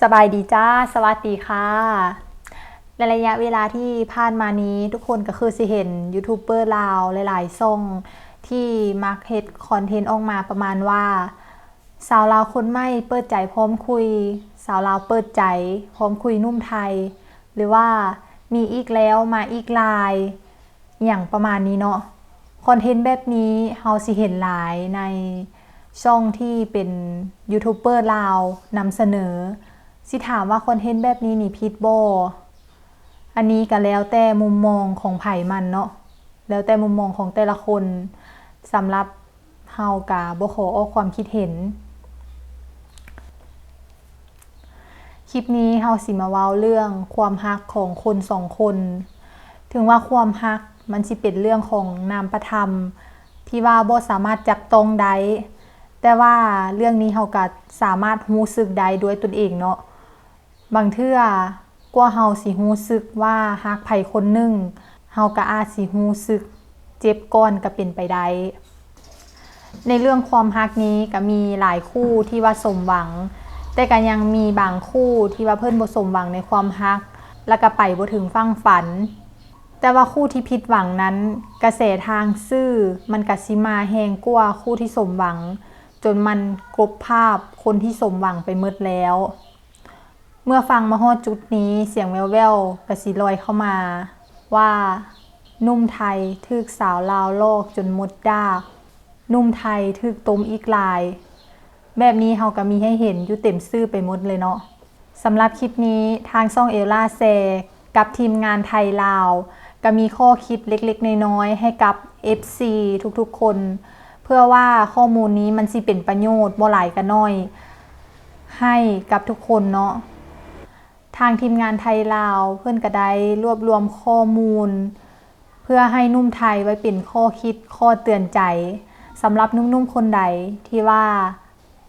สบายดีจ้า สวัสดีค่ะ ในระยะเวลาที่ผ่านมานี้ทุกคนก็คือสิเห็นยูทูบเบอร์ลาวหลายๆช่องที่มักเฮ็ดคอนเทนต์ออกมาประมาณว่า สาวลาวคนใหม่เปิดใจพร้อมคุย สาวลาวเปิดใจพร้อมคุยนุ่มไทย หรือว่ามีอีกแล้วมาอีกลาย อย่างประมาณนี้เนาะคอนเทนต์แบบนี้เฮาสิเห็นหลายในช่องที่เป็นยูทูบเบอร์ลาวนำเสนอ สิถามว่าคนเทนแบบนี้นี่พิษบอันนี้ก็แล้วแต่มุมมองของไผ่มันเนาะแล้วแต่มุมมองของแต่ละคนสำหรับเฮากะบ่ขอออกความคิดเห็น คลิปนี้เฮาสิมาเว้าเรื่องความฮักของคนสองคน ถึงว่าความฮักมันสิเป็นเรื่องของนามประธรรม ที่ว่าบ่สามารถจับต้องได้แต่ว่าเรื่องนี้เฮาก็สามารถรู้สึกได้ด้วยตนเองเนาะ บางเทื่อกว่าเฮาสิรู้สึกว่าฮักไผคนหนึ่งเฮาก็อาจสิรู้สึกเจ็บก่อนก็เป็นไปได้ในเรื่องความฮักนี้ก็มีหลายคู่ที่ว่าสมหวัง แต่ก็ยังมีบางคู่ที่ว่าเพิ่นบ่สมหวังในความฮัก แล้วก็ไปบ่ถึงฟังฝัน แต่ว่าคู่ที่ผิดหวังนั้น กระแสทางซื่อมันก็สิมาแฮงกว่าคู่ที่สมหวัง จนมันกลบภาพคนที่สมหวังไปหมดแล้ว เมื่อฟังมาฮอดจุดนี้เสียงแววๆก็สิลอยเข้ามาว่านุ่มไทยทึกสาวลาวโลกจนมดดานุ่มไทยทึกต้มอีกลาย แบบนี้เฮาก็มีให้เห็นอยู่เต็มซื่อไปหมดเลยเนาะสำหรับคลิปนี้ทางช่องเอลล่าแซกับทีมงานไทยลาว ก็มีข้อคิดเล็กๆ น้อยๆให้กับ FC ทุกๆคน เพื่อว่าข้อมูลนี้มันสิเป็นประโยชน์บ่หลายก็น้อย ให้กับทุกคนเนาะ ทางทีมงานไทยลาวเพื่อนก็ไดรวบรวมข้อมูล เพื่อให้นุ่มไทยไว้เป็นข้อคิดข้อเตือนใจสำหรับนุ่มๆคนใดที่ว่า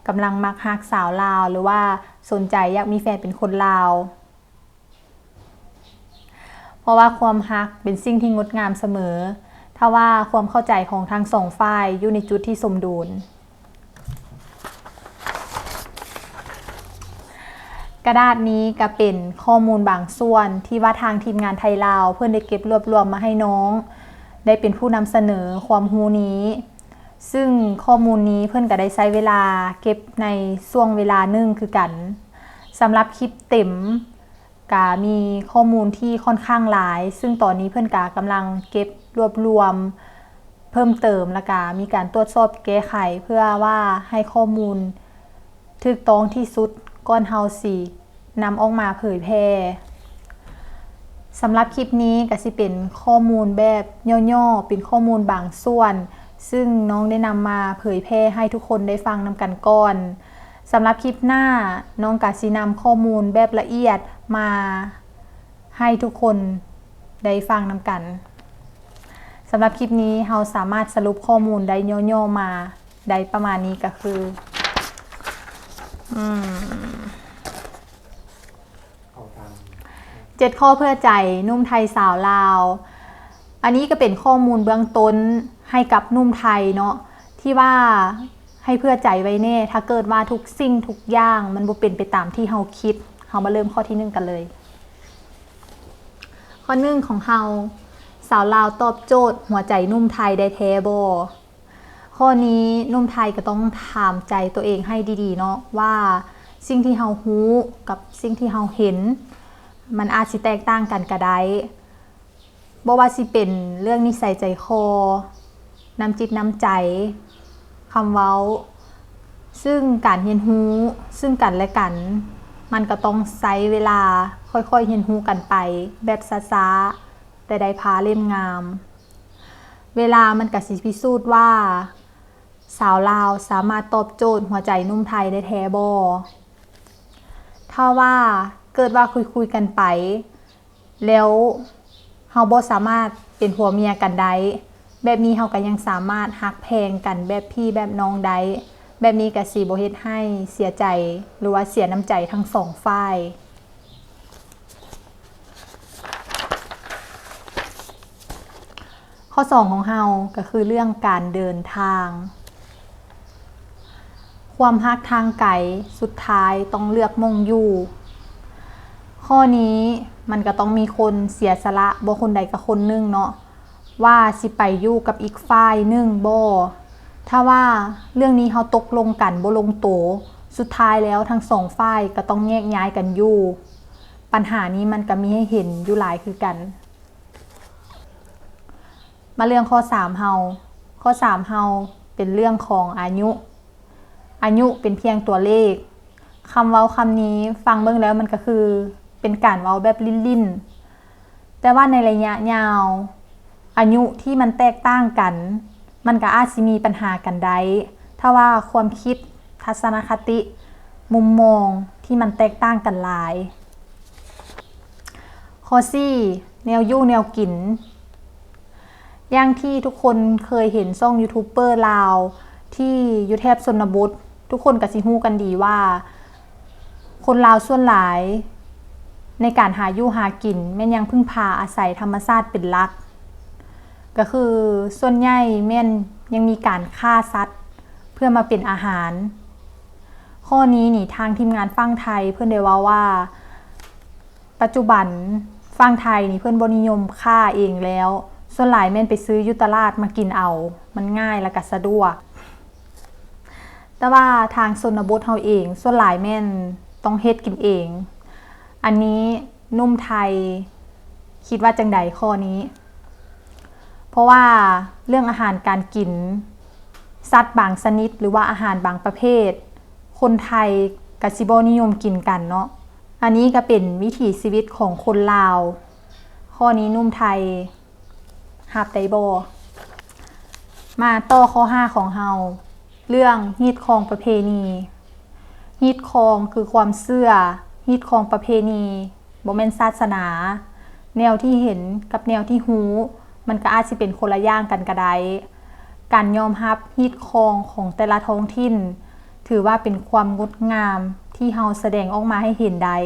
กำลังมักฮักสาวลาว หรือว่าสนใจอยากมีแฟนเป็นคนลาว เพราะว่าความฮักเป็นสิ่งที่งดงามเสมอ ถ้าว่าความเข้าใจของทั้งสองฝ่ายอยู่ในจุดที่สมดุล ระดาษนี้ก็เป็นข้อมูลบางส่วนที่ว่าทางทีมงานไทยลาว เพื่อนได้เก็บรวบรวมมาให้น้อง ได้เป็นผู้นำเสนอความรู้นี้ ซึ่งข้อมูลนี้เพื่อนก็ได้ใช้เวลาเก็บในช่วงเวลานึ่งคือกันสำหรับคลิปเต็มก็มีข้อมูลที่ค่อนข้างหลาย ซึ่งตอนนี้เพื่อนกากำลังเก็บรวบรวมเพิ่มเติมแล้วก็มีการตรวจสอบแก้ไขเพื่อว่าให้ข้อมูลถูกต้องที่สุดก่อนเฮาสิ นำออกมาเผยแพร่สำหรับคลิปนี้ก็สิเป็นข้อมูลแบบย่อๆ เป็นข้อมูลบางส่วน ซึ่งน้องได้นำมาเผยแพร่ให้ทุกคนได้ฟังนำกันก่อนสำหรับคลิปหน้าน้องกาสินำข้อมูลแบบละเอียดมาให้ทุกคนได้ฟังนำกันสำหรับคลิปนี้เราสามารถสรุปข้อมูลได้ย่อๆมาได้ประมาณนี้ก็คือ อืม เอาตาม เจ็ดข้อเพื่อใจนุ่มไทยสาวลาว อันนี้ก็เป็นข้อมูลเบื้องต้นให้กับนุ่มไทยเนาะที่ว่าให้เพื่อใจไว้แน่ ถ้าเกิดว่าทุกสิ่งทุกอย่างมันบ่เป็นไปตามที่เฮาคิดเฮามาเริ่มข้อที่หนึ่งกันเลย ข้อหนึ่งของเฮาสาวลาวตอบโจทย์ หัวใจนุ่มไทยได้แท้บ่ข้อนี้นุ่มไทยก็ต้องถามใจตัวเองให้ดีๆเนาะว่าสิ่งที่เฮาฮู้กับสิ่งที่เฮาเห็น มันอาจสิแตกต่างกันก็ได้บ่ว่าสิเป็นเรื่องนิสัยใจคอ น้ำจิตน้ำใจ คำเว้า ซึ่งการเรียนรู้ซึ่งกันและกัน มันก็ต้องใช้เวลาค่อยๆเรียนรู้กันไป แบบช้าๆแต่ได้พาเล่มงาม เวลามันก็สิพิสูจน์ว่า สาวลาวสามารถตอบโจทย์หัวใจนุ่มไทยได้แท้บ่ถ้าว่า เกิดว่าคุยคุยกันไป แล้วเฮาบ่สามารถเป็นผัวเมียกันได้แบบนี้เฮาก็ยังสามารถฮักแพงกันแบบพี่แบบน้องได้แบบนี้ก็สิบ่เฮ็ดให้เสียใจหรือว่าเสียน้ำใจทั้งสองฝ่ายข้อ2ของเฮาก็คือเรื่องการเดินทางคความฮักทางไกลสุดท้ายต้องเลือกมงอยู่ ข้อนี้มันก็ต้องมีคนเสียสละบ่คนใดกับคนหนึงเนาะว่าสิไปอยู่กับอีกฝ่ายหนึงบ่ถ้าว่าเรื่องนี้เขาตกลงกันบ่ลงโตสุดท้ายแล้วทั้งสองฝ่ายก็ต้องแยกย้ายกันอยู่ ปัญหานี้มันก็มีให้เห็นอยู่หลายคือกัน มาเรื่องข้อ3เฮาข้อ3เฮาเป็นเรื่องของอายุ อายุเป็นเพียงตัวเลขคำเว้าคำนี้ฟังเบิ่งแล้วมันก็คือ เป็นการเว้าแบบลิ้นๆ แต่ว่าในระยะยาว อายุที่มันแตกต่างกัน มันก็อาจสิมีปัญหากันได้ถ้าว่าความคิดทัศนคติ มุมมองที่มันแตกต่างกันหลายข้อ4แนวยู่แนวกิน อย่างที่ทุกคนเคยเห็นซ่องยูทูบเบอร์ลาว ที่ยุแทบสนบททุกคนก็สิฮู้กันดีว่า คนลาวส่วนหลาย ในการหาอยู่หากินแม่นยังพึ่งพาอาศัยธรรมชาติเป็นหลัก ก็คือส่วนใหญ่แม่นยังมีการฆ่าสัตว์ เพื่อมาเป็นอาหาร ข้อนี้นี่ทางทีมงานฟังไทยเพื่อนได้ว่าว่า ปัจจุบันฟังไทยนี่เพื่อนบนิยมฆ่าเองแล้ว ส่วนหลายแม่นไปซื้อยุตลาดมากินเอา มันง่ายและก็สะดวก แต่ว่าทางชนบทเฮาเอง ส่วนหลายแม่นต้องเฮ็ดกินเอง อันนี้นุ่มไทย คิดว่าจังใดข้อนี้ เพราะว่าเรื่องอาหารการกินสัตว์บางชนิดหรือว่าอาหารบางประเภท คนไทยกสิบนิยมกินกันเนาะอันนี้ก็เป็นวิถีชีวิตของคนลาว ข้อนี้นุ่มไทยหับไดโบมาต่อข้อ 5 ของเฮาเรื่องฮีดคองประเพณีฮีดคองคือความเชื่อ ฮีดคองประเพณีบ่แม่นศาสนา แนวที่เห็นกับแนวที่หูมันก็อาจสิเป็นคนละอย่างกันก็ไดการยอมรับฮีดคองของแต่ละท้องถิ่น ถือว่าเป็นความงดงามที่เฮาแสดงออกมาให้เห็นได้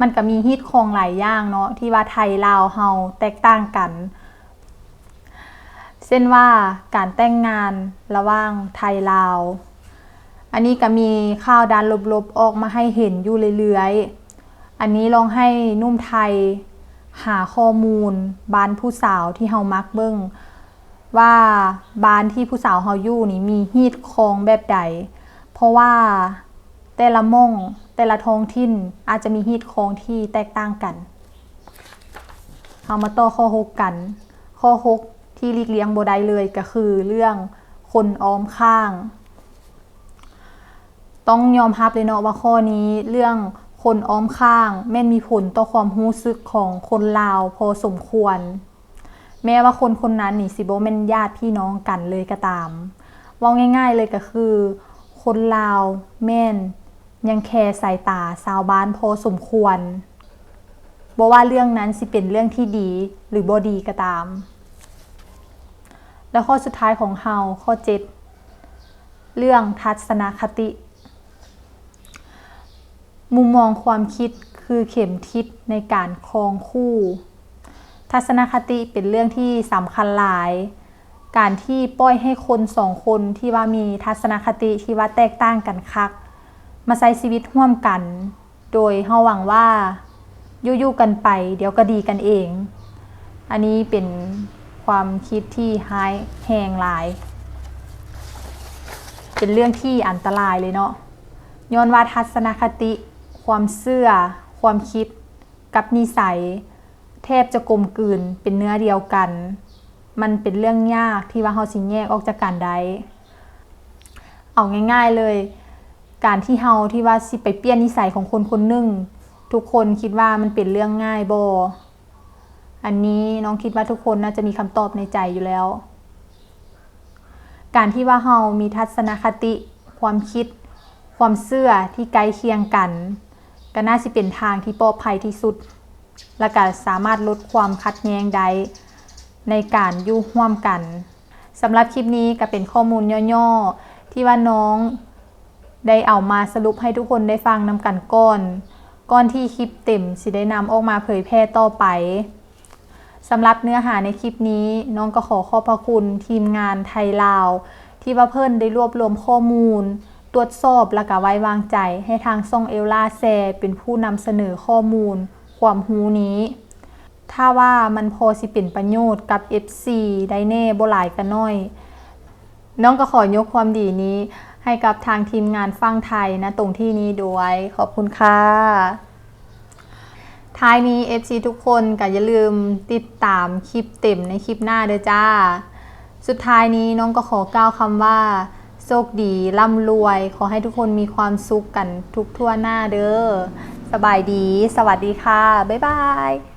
มันก็มีฮีตคองหลายอย่างเนาะที่ว่าไทยลาวเฮาแตกต่างกัน เช่นว่าการแต่งงานระหว่างไทยลาว อันนี้ก็มีข่าวด้านลบๆออกมาให้เห็นอยู่เรื่อยๆ อันนี้ลองให้นุ่มไทยหาข้อมูลบ้านผู้สาวที่เฮามักเบิ่งว่าบ้านที่ผู้สาวเฮาอยู่นี่มีฮีตคองแบบใด เพราะว่าแต่ละมงแต่ละท้องถิ่นอาจจะมีฮีตคองที่แตกต่างกันเอามาต่อข้อ6กัน ข้อ6ที่ลีกเลี่ยงบ่ได้เลยก็คือเรื่องคนอ้อมข้าง ต้องยอมรับเลยเนาะว่าข้อนี้เรื่องคนอ้อมข้าง แม่นมีผลต่อความรู้สึกของคนลาวพอสมควร แม้ว่าคนคนนั้นนี่สิบ่แม่นญาติพี่น้องกันเลยก็ตามว่าง่าย ๆเลยก็คือ คนลาวแม่น ยังแคร์สายตาชาวบ้านพอสมควรบ่ว่าเรื่องนั้นสิเป็นเรื่องที่ดีหรือบ่ดีก็ตาม แล้วข้อสุดท้ายของเฮาข้อ7เรื่องทัศนคติ มุมมองความคิดคือเข็มทิศในการครองคู่ ทัศนคติเป็นเรื่องที่สำคัญหลาย การที่ปล่อยให้คนสองคนที่ว่ามีทัศนคติที่ว่าแตกต่างกันคัก มาใช้ชีวิตร่วมกัน โดยเฮาหวังว่าอยู่ๆกันไป เดี๋ยวก็ดีกันเอง อันนี้เป็นความคิดที่หายแหงหลาย เป็นเรื่องที่อันตรายเลยเนาะย้อนว่าทัศนคติ ความเชื่อ ความคิด กับนิสัย แทบจะกลมกลืนเป็นเนื้อเดียวกัน มันเป็นเรื่องยากที่ว่าเฮาสิแยกออกจากกันได้เอาง่าย ๆเลย การที่เฮาที่ว่าสิไปเปลี่ยนนิสัยของคนคนหนึ่งทุกคนคิดว่ามันเป็นเรื่องง่ายบออันนี้น้องคิดว่าทุกคนน่าจะมีคำตอบในใจอยู่แล้ว การที่ว่าเฮามีทัศนคติ ความคิด ความเชื่อที่ใกล้เคียงกัน ก็น่าสิเป็นทางที่ปลอดภัยที่สุด และก็สามารถลดความขัดแย้งได้ในการอยู่ร่วมกันสำหรับคลิปนี้ก็เป็นข้อมูลย่อๆ ที่ว่าน้องได้เอามาสรุปให้ทุกคนได้ฟังนำกันก่อนก่อนที่คลิปเต็มสิได้นำออกมาเผยแพร่ต่อไปสำหรับเนื้อหาในคลิปนี้ น้องก็ขอขอบพระคุณทีมงานไทยลาว ที่ว่าเพิ่นได้รวบรวมข้อมูล ตรวจสอบและก็ไว้วางใจให้ทางซ่องเอลลาแซเป็นผู้นำเสนอข้อมูล ความรู้นี้ ถ้าว่ามันพอสิเป็นประโยชน์กับ FC ได้แน่บ่หลายก็น้อย น้องก็ขอยกความดีนี้ ให้กับทางทีมงานฟังไทยนะตรงที่นี้ด้วยขอบคุณค่ะท้ายนี้ FC ทุกคนก็อย่าลืมติดตามคลิปเต็มในคลิปหน้าเด้อจ้า สุดท้ายนี้น้องก็ขอกล่าวคำว่า โชคดีร่ำรวย ขอให้ทุกคนมีความสุขกันทุกทั่วหน้าเด้อสบายดี สวัสดีค่ะ บ๊ายบาย